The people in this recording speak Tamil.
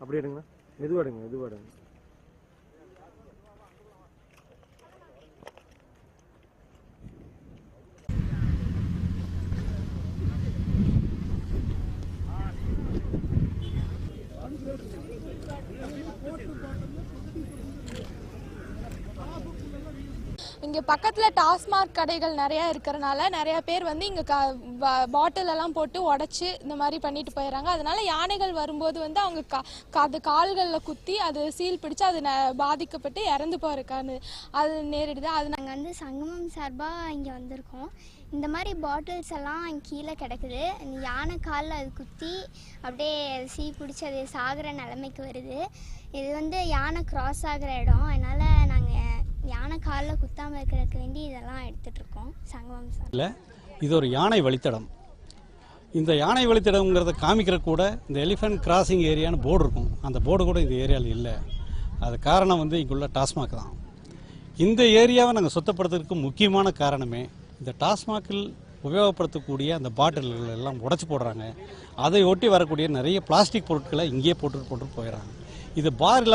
அப்படி எடுங்க மெதுவாடுங்க மெதுவாடுங்க இங்கே பக்கத்தில் டாஸ்மாக் கடைகள் நிறையா இருக்கிறனால நிறையா பேர் வந்து இங்கே க பாட்டில் எல்லாம் போட்டு உடச்சி இந்த மாதிரி பண்ணிட்டு போயிடுறாங்க. அதனால யானைகள் வரும்போது வந்து அவங்க கா கா- அது கால்களில் குத்தி அது சீல் பிடிச்சு அது ந- பாதிக்கப்பட்டு இறந்து போயிருக்கான்னு அது நேரிடுது. அது நாங்கள் வந்து சங்கமம் சார்பாக இங்கே வந்திருக்கோம். இந்த மாதிரி பாட்டில்ஸ் எல்லாம் கீழே கிடக்குது. யானை காலில் அது குத்தி அப்படியே சீ பிடிச்சி அது சாகிற நிலைமைக்கு வருது. இது வந்து யானை கிராஸ் ஆகிற இடம். அதனால் காலில் குத்தாமல் இருக்கிறதுக்கு வேண்டி இதெல்லாம் எடுத்துகிட்டு இருக்கோம் சங்கமம் சார். இல்லை இது ஒரு யானை வழித்தடம். இந்த யானை வழித்தடம்ங்கிறத காமிக்கிற கூட இந்த எலிஃபென்ட் கிராசிங் ஏரியான்னு போர்டு இருக்கும். அந்த போர்டு கூட இந்த ஏரியாவில் இல்லை. அது காரணம் வந்து இங்குள்ள டாஸ்மாக் தான். இந்த ஏரியாவை நாங்கள் சுத்தப்படுத்துறதுக்கு முக்கியமான காரணமே இந்த டாஸ்மாகில் உபயோகப்படுத்தக்கூடிய அந்த பாட்டில்கள் எல்லாம் உடச்சி போடுறாங்க. அதை ஒட்டி வரக்கூடிய நிறைய பிளாஸ்டிக் பொருட்களை இங்கேயே போட்டு போட்டு போயிடறாங்க. இது பார் இல்லாத